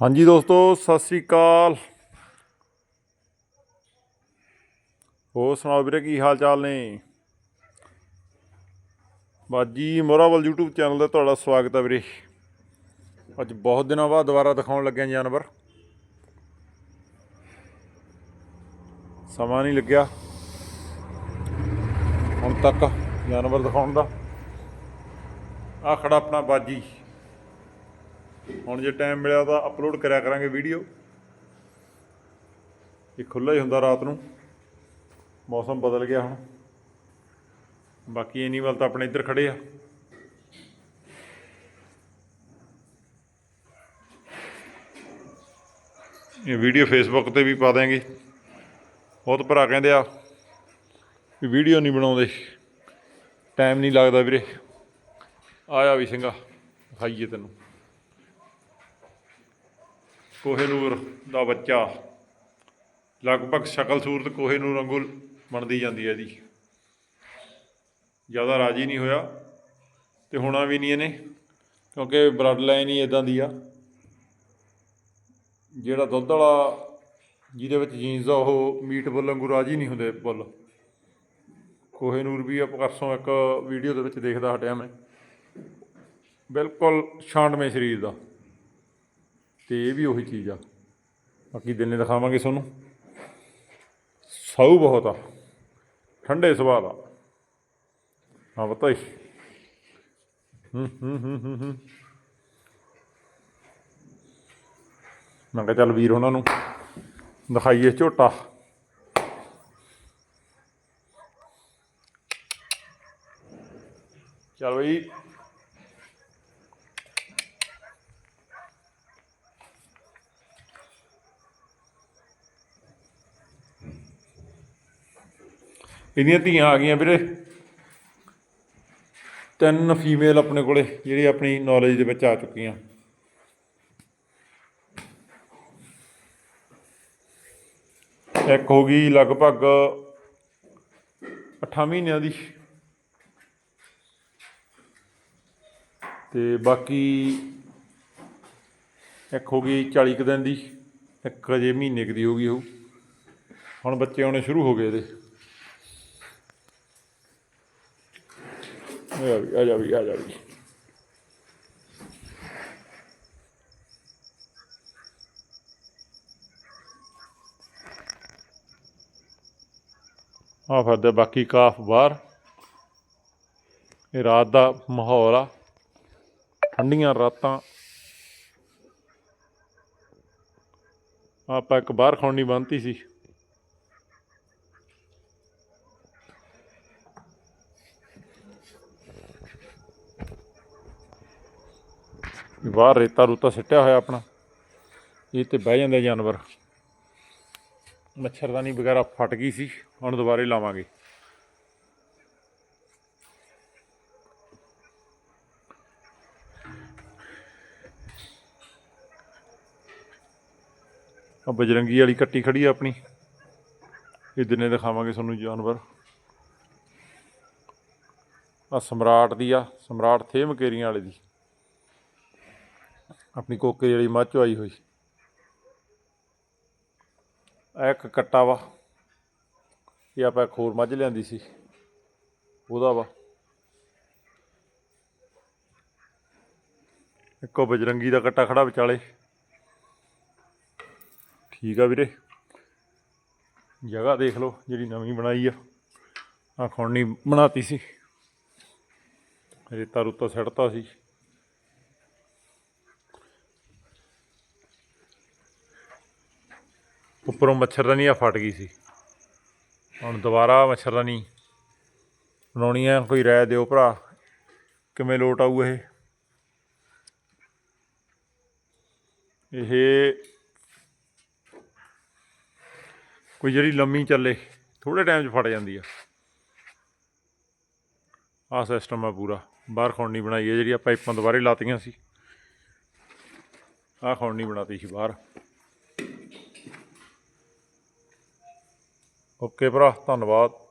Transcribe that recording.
ਹਾਂਜੀ ਦੋਸਤੋ, ਸਤਿ ਸ੍ਰੀ ਅਕਾਲ। ਹੋਰ ਸੁਣਾਓ ਵੀਰੇ, ਕੀ ਹਾਲ ਚਾਲ ਨੇ? ਬਾਜੀ ਮੋਰਾਵਲ YouTube ਚੈਨਲ ਤੇ ਤੁਹਾਡਾ ਸਵਾਗਤ ਹੈ ਵੀਰੇ। ਅੱਜ ਬਹੁਤ ਦਿਨਾਂ ਬਾਅਦ ਦੁਬਾਰਾ ਦਿਖਾਉਣ ਲੱਗਿਆ ਜਾਨਵਰ। ਸਮਾਂ ਨਹੀਂ ਲੱਗਿਆ। ਹੁਣ ਤੱਕ ਜਾਨਵਰ ਦਿਖਾਉਣ ਦਾ। ਆ ਖੜਾ ਆਪਣਾ ਬਾਜੀ। ਹੁਣ ਜੇ ਟਾਈਮ ਮਿਲਿਆ ਤਾਂ ਅਪਲੋਡ ਕਰਿਆ ਕਰਾਂਗੇ ਵੀਡੀਓ ਇਹ ਖੁੱਲਾ ਹੀ ਹੁੰਦਾ ਰਾਤ ਨੂੰ। ਮੌਸਮ ਬਦਲ ਗਿਆ ਹੁਣ। ਬਾਕੀ ਐਨੀਮਲ ਤਾਂ ਆਪਣੇ ਇੱਧਰ ਖੜੇ ਆ। ਇਹ ਵੀਡੀਓ ਫੇਸਬੁੱਕ ਤੇ ਵੀ ਪਾ ਦਾਂਗੇ ਬਹੁਤ ਭਰਾ ਕਹਿੰਦੇ ਆ ਵੀ ਵੀਡੀਓ ਨਹੀਂ ਬਣਾਉਂਦੇ। ਟਾਈਮ ਨਹੀਂ ਲੱਗਦਾ ਵੀਰੇ। ਆਇਆ ਵੀ ਸਿੰਘਾ ਖਾਈਏ ਤੈਨੂੰ। ਕੋਹੇਨੂਰ ਦਾ ਬੱਚਾ। ਲਗਭਗ ਸ਼ਕਲ ਸੂਰਤ ਕੋਹੇਨੂਰ ਵਾਂਗੂ ਬਣਦੀ ਜਾਂਦੀ ਹੈ ਇਹਦੀ ਜ਼ਿਆਦਾ ਰਾਜੀ ਨਹੀਂ ਹੋਇਆ ਤੇ ਹੋਣਾ ਵੀ ਨਹੀਂ ਇਹਨੇ, ਕਿਉਂਕਿ ਬਲੱਡ ਲਾਈਨ ਹੀ ਇਦਾਂ ਦੀ ਆ। ਜਿਹੜਾ ਦੁੱਧ ਵਾਲਾ, ਜਿਹਦੇ ਵਿੱਚ ਜੀਨਸ ਆ, ਉਹ ਮੀਟ ਬੁੱਲ ਵਾਂਗੂ ਰਾਜੀ ਨਹੀਂ ਹੁੰਦੇ ਬੁੱਲ ਕੋਹੇਨੂਰ ਵੀ ਆ ਪਰਸੋਂ ਇੱਕ ਵੀਡੀਓ ਦੇ ਵਿੱਚ ਦੇਖਦਾ ਹਟਿਆ ਮੈਂ ਬਿਲਕੁਲ ਛਾਂਟਵੇਂ ਸਰੀਰ ਦਾ। ਤੇ ਇਹ ਵੀ ਉਹੀ ਚੀਜ਼ ਆ। ਬਾਕੀ ਦਿਨੇ ਦਿਖਾਵਾਂਗੇ ਤੁਹਾਨੂੰ, ਸਾਊ ਬਹੁਤ ਆ, ਠੰਡੇ ਸੁਭਾਅ ਦਾ ਹਾਂ ਪਤਾ ਹੀ। ਹੂੰ ਹੂੰ ਹੂੰ ਹੂੰ ਹੂੰ। ਮੈਂ ਕਿਹਾ ਚੱਲ ਵੀਰ ਉਹਨਾਂ ਨੂੰ ਦਿਖਾਈਏ ਝੋਟਾ। ਚਲ ਬਈ। ਇਹਦੀਆਂ ਧੀਆਂ ਆ ਗਈਆਂ ਵੀਰੇ। ਤਿੰਨ ਫੀਮੇਲ ਆਪਣੇ ਕੋਲੇ, ਜਿਹੜੀ ਆਪਣੀ ਨੌਲੇਜ ਦੇ ਵਿੱਚ ਆ ਚੁੱਕੀਆਂ। ਇੱਕ ਹੋ ਗਈ ਲਗਭਗ 8 ਮਹੀਨਿਆਂ ਦੀ। ਤੇ ਬਾਕੀ ਇੱਕ ਹੋ ਗਈ 40 ਕੁ ਦਿਨ ਦੀ। ਇੱਕ ਅਜੇ ਮਹੀਨੇ ਕੁ ਦੀ ਹੋ ਗਈ ਉਹ ਹੁਣ ਬੱਚੇ ਆਉਣੇ ਸ਼ੁਰੂ ਹੋ ਗਏ ਇਹਦੇ। ਜਾ ਵੀ ਆ ਜਾ ਵੀ ਆ ਜਾ ਵੀ ਆ ਫਿਰਦੇ ਬਾਕੀ ਕਾਫ ਬਾਹਰ। ਇਹ ਰਾਤ ਦਾ ਮਾਹੌਲ ਆ। ਠੰਡੀਆਂ ਰਾਤਾਂ। ਆਪਾਂ ਇੱਕ ਬਾਹਰ ਖੌਣੀ ਬੰਨਤੀ ਸੀ। ਬਾਹਰ ਰੇਤਾ ਰੂਤਾ ਸਿੱਟਿਆ ਹੋਇਆ ਆਪਣਾ। ਇਹ ਤੇ ਬਹਿ ਜਾਂਦੇ ਜਾਨਵਰ। ਮੱਛਰਦਾਨੀ ਵਗੈਰਾ ਫਟ ਗਈ ਸੀ। ਹੁਣ ਦੁਬਾਰੇ ਲਾਵਾਂਗੇ। ਆ ਬਜਰੰਗੀ ਵਾਲੀ ਕੱਟੀ ਖੜੀ ਆ ਆਪਣੀ। ਇਹ ਦਿਨੇ ਦਿਖਾਵਾਂਗੇ ਤੁਹਾਨੂੰ ਜਾਨਵਰ। ਆ ਸਮਰਾਟ ਦੀ ਆ, ਸਮਰਾਟ ਥੇ ਮਕੇਰੀਆਂ ਵਾਲੇ ਦੀ। ਆਪਣੀ ਕੋਕੇ ਜਿਹੜੀ ਮੱਝ ਚੋਂ ਆਈ ਹੋਈ। ਇਹ ਇੱਕ ਕੱਟਾ ਵਾ। ਇਹ ਆਪਾਂ ਇੱਕ ਹੋਰ ਮੱਝ ਲਿਆਂਦੀ ਸੀ। ਉਹਦਾ ਵਾ। ਇੱਕੋ ਬਜਰੰਗੀ ਦਾ ਕੱਟਾ ਖੜਾ ਵਿਚਾਲੇ। ਠੀਕ ਆ ਵੀਰੇ। ਜਗ੍ਹਾ ਦੇਖ ਲਓ ਜਿਹੜੀ ਨਵੀਂ ਬਣਾਈ ਆ। ਆ ਖੁਣਨੀ ਬਣਾਤੀ ਸੀ। ਰੇਤਾ ਰੁੱਤਾ ਸਿੱਟਤਾ ਸੀ। ਉੱਪਰੋਂ ਮੱਛਰਦਾਨੀ ਆ ਫਟ ਗਈ ਸੀ। ਹੁਣ ਦੁਬਾਰਾ ਮੱਛਰਦਾਨੀ ਬਣਾਉਣੀ ਆ। ਕੋਈ ਰਾਏ ਦਿਓ ਭਰਾ, ਕਿਵੇਂ ਲੋਟ ਆਊ ਇਹ? ਇਹ ਕੋਈ ਜਿਹੜੀ ਲੰਮੀ ਚੱਲੇ ਥੋੜੇ ਟਾਈਮ 'ਚ ਫਟ ਜਾਂਦੀ ਆ। ਆਹ ਸਿਸਟਮ ਆ ਪੂਰਾ। ਬਾਹਰ ਖੌਣੀ ਬਣਾਈ ਹੈ ਜਿਹੜੀ ਆ ਪਾਈਪਾਂ ਦੁਬਾਰੇ ਲਾਤੀਆਂ ਸੀ। ਆਹ ਖੌਣੀ ਬਣਾਤੀ ਸੀ ਬਾਹਰ। ਓਕੇ ਭਰਾ ਧੰਨਵਾਦ।